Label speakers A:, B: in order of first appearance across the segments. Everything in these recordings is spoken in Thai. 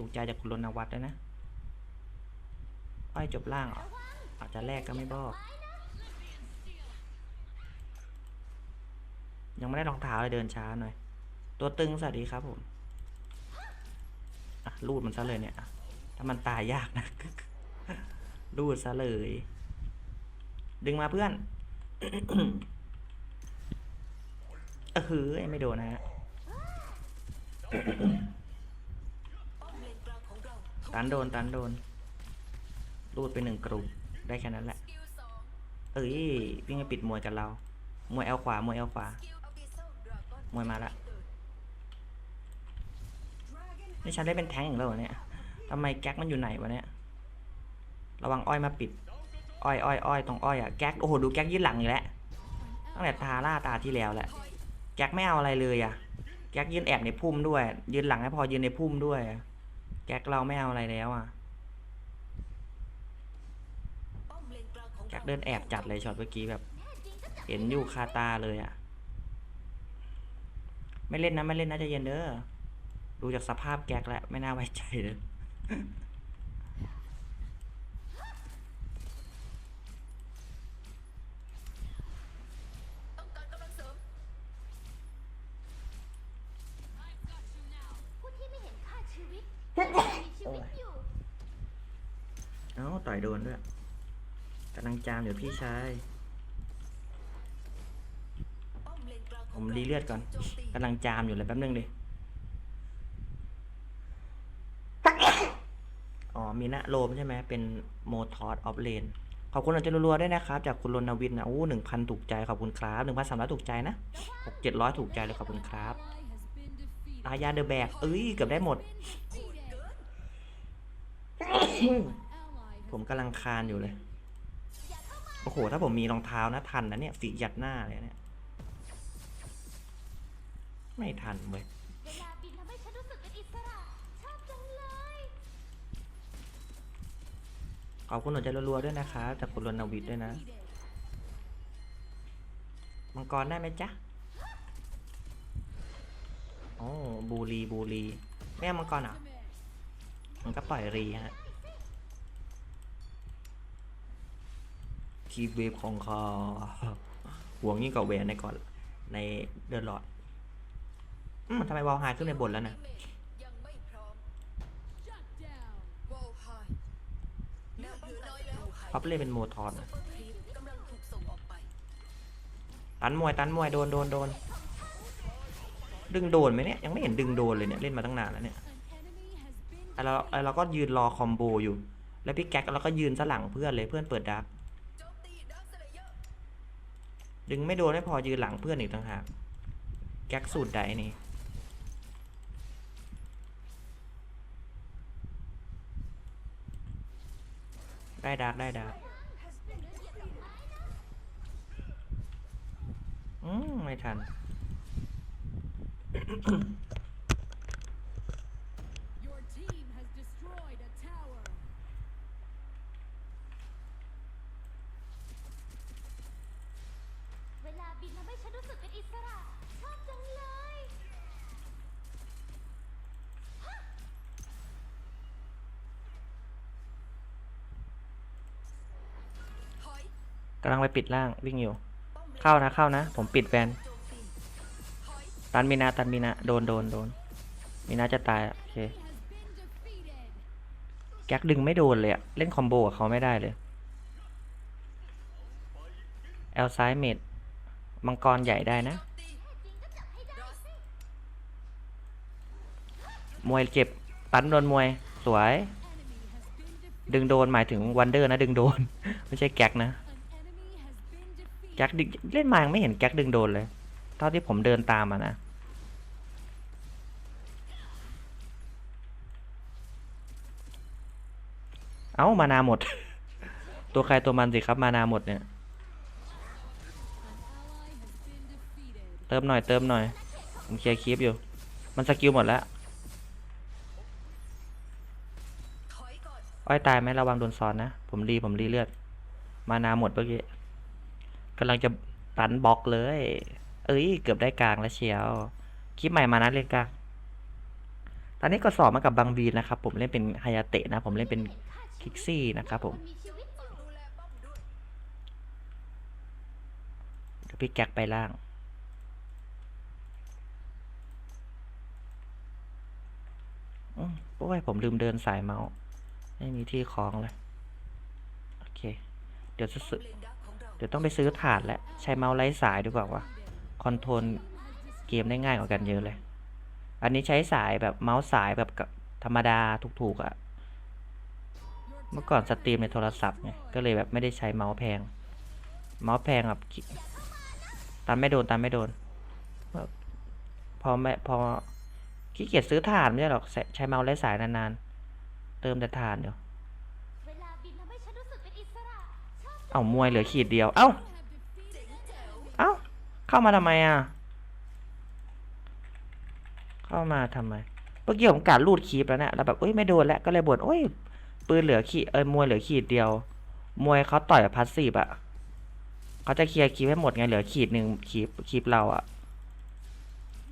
A: ถูกใจจากคุณรณวัฒน์ด้วยนะอ้อยจบล่างเหรออาจจะแลกก็ไม่บอกยังไม่ได้รองเท้าเลยเดินช้าหน่อย ตัวตึงสวัสดีครับผมอะรูดมันซะเลยเนี่ย ถ้ามันตายยากนะ รูดซะเลย ดึงมาเพื่อน เออหือไม่โดนนะฮะ ตันโดนตันโดน รูดไปหนึ่งกลุ่มได้แค่นั้นแหละ เอ้ยวิ่งไปปิดมวยกันเรา มวยเอลขวามวยเอลขวา มวยมาละนี่ฉันได้เป็นแท้งอีกแล้วเรอเนี่ยทำไมแก๊กมันอยู่ไหนวะเนี่ย ระวังอ้อยมาปิด อ้อยอ้อยอ้อยตรงอ้อยอะแก๊ก โอ้โห ดูแก๊กยืดหลังอีกแล้ว ตั้งแต่ตาล่าตาที่แล้วแหละ แก๊กไม่เอาอะไรเลยอะแก๊กยืนแอบในพุ่มด้วย ยืนหลังให้พอยืนในพุ่มด้วยอะ แก๊กเราไม่เอาอะไรแล้วอะ แก๊กเดินแอบจัดเลยช็อตเมื่อกี้แบบ เห็นอยู่คาตาเลยอะ ไม่เล่นนะไม่เล่นนะจะเย็นเด้อ ดูจากสภาพแก๊กแล้วไม่น่าไว้ใจเลย
B: ต่อย
A: โดนด้วยกำลังจามอยู่พี่ชายผมรีเลือดก่อนกำลังจามอยู่เลยแป๊บนึงดิอ๋อมีนะโลมใช่ไหมเป็นโมทอสออฟเลนขอบคุณอาจารย์รัวๆด้วยนะครับ จากคุณรณวินนะอู้หนึ่งพันถูกใจขอบคุณครับหนึ่งพันสามร้อยถูกใจนะหกเจ็ดร้อยถูกใจเลยขอบคุณครับอายาเดอะแบกเอ้ยเกือบได้หมด ผมกำลังคานอยู่เลย โอ้โห ถ้าผมมีรองเท้านะทันนะเนี่ยฝียัดหน้าเลยเนี่ย ไม่ทันเว้ย
B: เวลาบินทำให้ฉันรู้สึกเป็นอิสระชอบจังเลย
A: ขอบคุณหัวใจรัวๆด้วยนะคะจากคุณรณวิทย์ด้วยนะ มังกรได้ไหมจ๊ะโอ้บูรีบูรีไม่เอามังกรเหรอะมันก็ปล่อยรีฮะ ทีเวฟของคอห่วงยิ่งกว่าแหวนในก่อนในเดินหลอดอืมทำไมวอลไฮขึ้นในบนแล้วนะ
C: พั
A: บเล่เป็นโมทอนตันมวยตันมวยโดนโดนโดนดึงโดนไหมเนี่ยยังไม่เห็นดึงโดนเลยเนี่ยเล่นมาตั้งนานแล้วเนี่ยไอเราไอเราก็ยืนรอคอมโบอยู่ แล้วพี่แก๊กเราก็ยืนซะหลังเพื่อนเลยเพื่อนเปิดดัก
C: โจมตีดักสเลเยอร์
A: ดึงไม่โดนไม่พอยืนหลังเพื่อนอีกต่างหากแก๊กสูตรใดนี่ได้ดักได้ดักอืมไม่ทัน
D: Your team has destroyed a tower.
B: เวลาบินทำให้ฉันรู้สึกเป็นอิสระ ชอบจังเลย
C: ถอย
A: กำลังไปปิดล่างวิ่งอยู่
C: เข้า
A: นะเข้านะ ผมปิดแวน
C: ตั
A: นมีนาตันมีนาโดนโดนโดนมีนาจะตายโอเคแก๊กดึงไม่โดนเลยอะเล่นคอมโบกับเขาไม่ได้เลยแอลซ้ายเมดมังกรใหญ่ได้นะ
C: ม
A: วยเจ็บตันโดนมวยสวย ดึงโดนหมายถึงวันเดอร์นะ ดึงโดน ไม่ใช่แก๊กนะ ก๊กดึงเล่นมายังไม่เห็นแก๊กดึงโดนเลยเท่าที่ผมเดินตามมานะเอ้ามานาหมด ตัวใครตัวมันสิครับมานาหมดเนี่ย เติมหน่อยเติมหน่อย ผมเคลียร์คลิปอยู่ มันสกิลหมดแล้ว
C: อ้อ
A: ยตายไหมระวังโดนซ้อนนะ ผมรีผมรีเลือด มานาหมดเมื่อกี้ กำลังจะตันบล็อกเลย เอ้ย เกือบได้กลางแล้วเชียว คลิปใหม่มานะเล่นกลางตอนนี้ก็สอบมากับบางวีนะครับ ผมเล่นเป็นฮายาเตะนะ ผมเล่นเป็นคิกซี่นะครับผมพี่แก๊กไปล่างโอ้ยผมลืมเดินสายเมาส์ ไม่มีที่คล้องเลย โอเค เดี๋ยวจะซื้อ
C: เดี๋
A: ยวต้องไปซื้อถาดแล้วใช้เมาส์ไร้สายดีกว่าวะคอนโทรลเกมได้ง่ายกว่ากันเยอะเลย อันนี้ใช้สายแบบเมาส์สายแบบกับธรรมดาถูกๆอะ่ะ เมื่อก่อนสตรีมในโทรศัพท์ไงก็เลยแบบไม่ได้ใช้เมาส์แพง เมาส์แพงแบบตันไม่โดนตันไม่โดนพอไม่พอขี้เกียจซื้อถ่านไม่ใช่หรอกใช้เมาส์ไร้สายนานๆ เติมแต่ถ่านเดี๋ย
B: วลาบินทำให้ฉันรู้สึกเป็นอิสระชอบ
A: เอ้ามวยเหลือขีดเดียว เอ้า เอ้า เข้ามาทำไมอะ เข้ามาทำไม เมื่อกี้ผมการรูดคีบแล้วเนี่ยแล้วแบบเอ้ยไม่โดนแล้วก็เลยบ่นโอ้ยปืนเหลือขีดเอ้ยมวยเหลือขีดเดียว มวยเขาต่อยแบบพัสซีฟอะเขาจะเคลียร์คีบให้หมดไงเหลือขีดหนึ่งคีบคีบเราอะ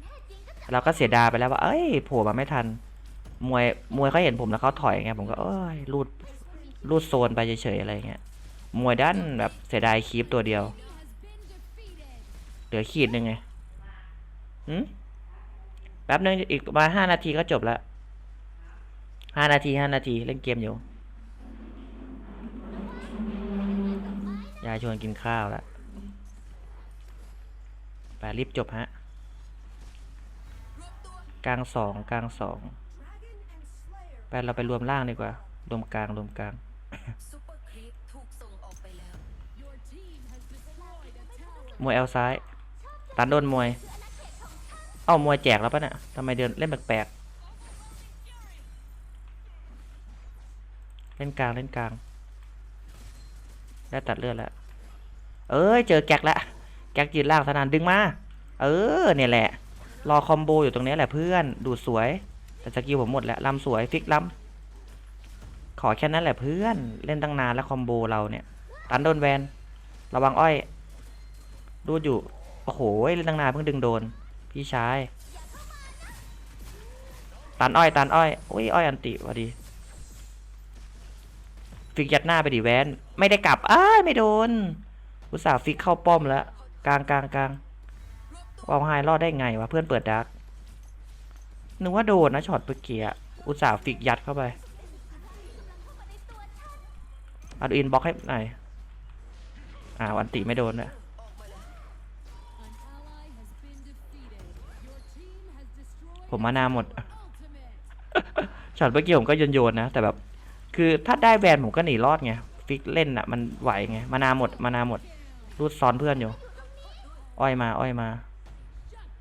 B: แน่จริงก็จับ
A: เราก็เสียดายไปแล้วว่า เอ้ยโผล่มาไม่ทัน มวยมวยเขาเห็นผมแล้วเขาถอยไงผมก็เอ้ยรูดรูดโซนไปเฉยๆอะไรเงี้ย มวยด้านแบบเสียดายคีบตัวเดียว เหลือขีดหนึ่งไงหืมแป๊บนึงอีกประมาณห้านาทีก็จบล้วห้านาทีห้านาทีเล่นเกมอยู่ยายชวนกินข้าวแล้วไปรีบจบฮะ กลางสองกลางสองไปเราไปรวมล่างดีกว่า รวมกลางรวมกลาง มวยเอลซ้าย ตันโดนมวย เอ้ามวยแจกแล้วปะเนี่ยทำไมเดินเล่นแปลกๆเล่นกลางเล่นกลาง ได้ตัดเลือดแล้ว เอ้ยเจอแก๊กแล้วแก๊กยืนล่างสนานดึงมา เออเนี่ยแหละ รอคอมโบอยู่ตรงนี้แหละเพื่อน ดูดสวย แต่สกิลผมหมดแล้วลำสวยฟิกลำขอแค่นั้นแหละเพื่อน เล่นตั้งนานแล้วคอมโบเราเนี่ย ตันโดนแวน ระวังอ้อย ดูดอยู่ โอ้โหเล่นตั้งนานเพิ่งดึงโดน พี่ชายตันอ้อยตันอ้อยโอ้ยอ้อยอันติวะดีฟิกยัดหน้าไปดิแวนไม่ได้กลับอ้าไม่โดน อุตส่าห์ฟิกเข้าป้อมแล้วกลางกลางกลางวาวไฮรอดได้ไงวะเพื่อนเปิดดักนึกว่าโดนนะช็อตเมื่อกี้อุตส่าห์ฟิกยัดเข้าไปอาดูอินบล็อกให้หน่อยอ่าวันติไม่โดนนะ ผมมานาหมด ช็อตเมื่อกี้ผมก็โยนโยนๆนะ แต่แบบ คือถ้าได้แวนผมก็หนีรอดไง ฟิกเล่นอะมันไหวไง มานาหมด มานาหมด รูดซ้อนเพื่อนอยู่ อ้อยมา อ้อยมา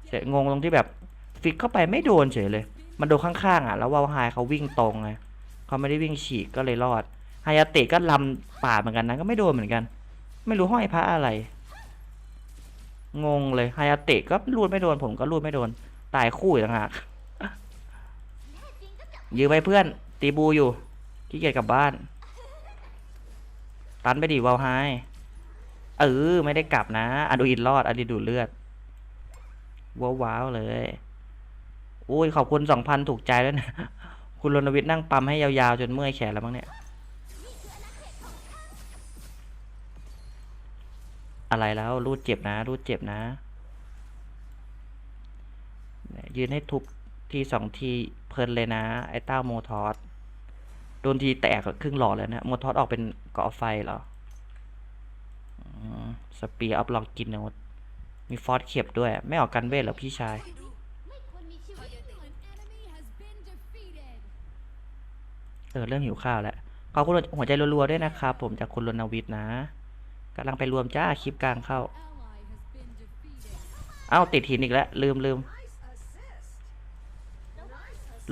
A: เสร็จงงตรงที่แบบ ฟิกเข้าไปไม่โดนเฉยเลย มันโดนข้างๆอะแล้ววาวไฮเขาวิ่งตรงไงเขาไม่ได้วิ่งฉีกก็เลยรอดฮายาเตะก็ลำป่าเหมือนกันนะ ก็ไม่โดนเหมือนกัน ไม่รู้ห้อยพระอะไร งงเลยฮายาเตะก็รูดไม่โดนผมก็รูดไม่โดน ตายคู่อีกต่างหากยืมไปเพื่อน ตีบูอยู่ขี้เกียจกลับบ้าน ตันไปดิวาวไฮเออไม่ได้กลับนะอดูอินรอดอดีดูดเลือด ว้าวๆเลยอุ้ยขอบคุณสองพันถูกใจแล้วนะ คุณรณวิทย์นั่งปั๊มให้ยาวๆ จนเมื่อยแขนแล้วมั้งเนี่ย อะไรแล้วรูดเจ็บนะ รูดเจ็บนะ ยืนให้ทุบทีสองทีเพลินเลยนะ ไอ้เต้าโมทอสโดนทีแตกครึ่งหลอดเลยนะ โมทอสออกเป็นเกาะไฟเหรอสปีอัพลองกินนะมีฟอสเข็บด้วย ไม่ออกกันเวทหรอพี่ชาย เออ เริ่มหิวข้าวแล้ว ขอบคุณหัวใจรัวๆด้วยนะครับ ผมจากคุณรณวิทย์นะกำลังไปรวมจ้าคลิปกลางเข้า เอ้าติดหินอีกแล้ว ลืมลืม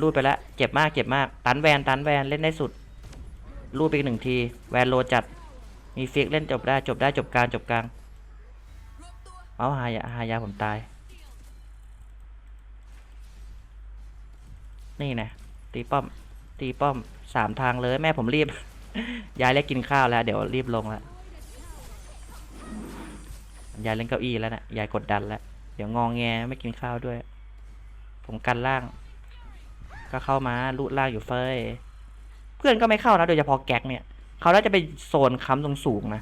A: รูดไปแล้วเจ็บมากเจ็บมาก ตันแวนตันแวนเล่นได้สุด รูดไปอีกหนึ่งที แวนโลจัด มีฟิกเล่นจบได้จบได้จบกลางจบกลาง เอาหายาหายาผมตาย นี่นะตีป้อม ตีป้อมสามทางเลยแม่ผมรีบ ยายเล็กกินข้าวแล้ว เดี๋ยวรีบลงแล้วยายเล่นเก้าอี้แล้วนะยายกดดันแล้ว เดี๋ยวงองแงไม่กินข้าวด้วย ผมกันล่าง ก็เข้ามาลูดล่างอยู่เฟยเพื่อนก็ไม่เข้านะ โดยเฉพาะแก๊กเนี่ย เขาน่าจะไปโซนค้ำตรงสูงนะ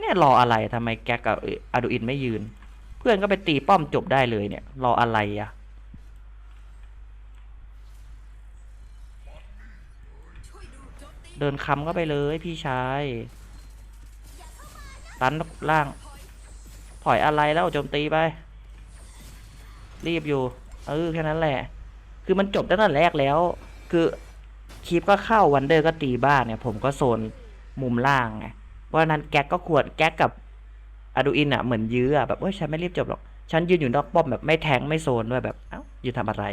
A: เนี่ยรออะไรทำไมแก๊กกับอาดูอินไม่ยืน เพื่อนก็ไปตีป้อมจบได้เลยเนี่ย รออะไรอะ
C: ช่วยดูโจมตี
A: เดินค้ำก็ไปเลยพี่ชายตันล่าง ถอยอะไรแล้วโจมตีไป รีบอยู่ เออแค่นั้นแหละ คือมันจบตั้งแต่แรกแล้ว คือคลิปก็เข้าวันเดอร์ก็ตีบ้านเนี่ย ผมก็โซนมุมล่างไงเพราะนั้นแก๊กก็ขวดแก๊กกับอะดูอินอะเหมือนยื้ออะแบบเฮ้ยฉันไม่รีบจบหรอก ฉันยืนอยู่นอกป้อมแบบไม่แทงไม่โซนด้วยแบบเอ้าอยู่ทำอะไร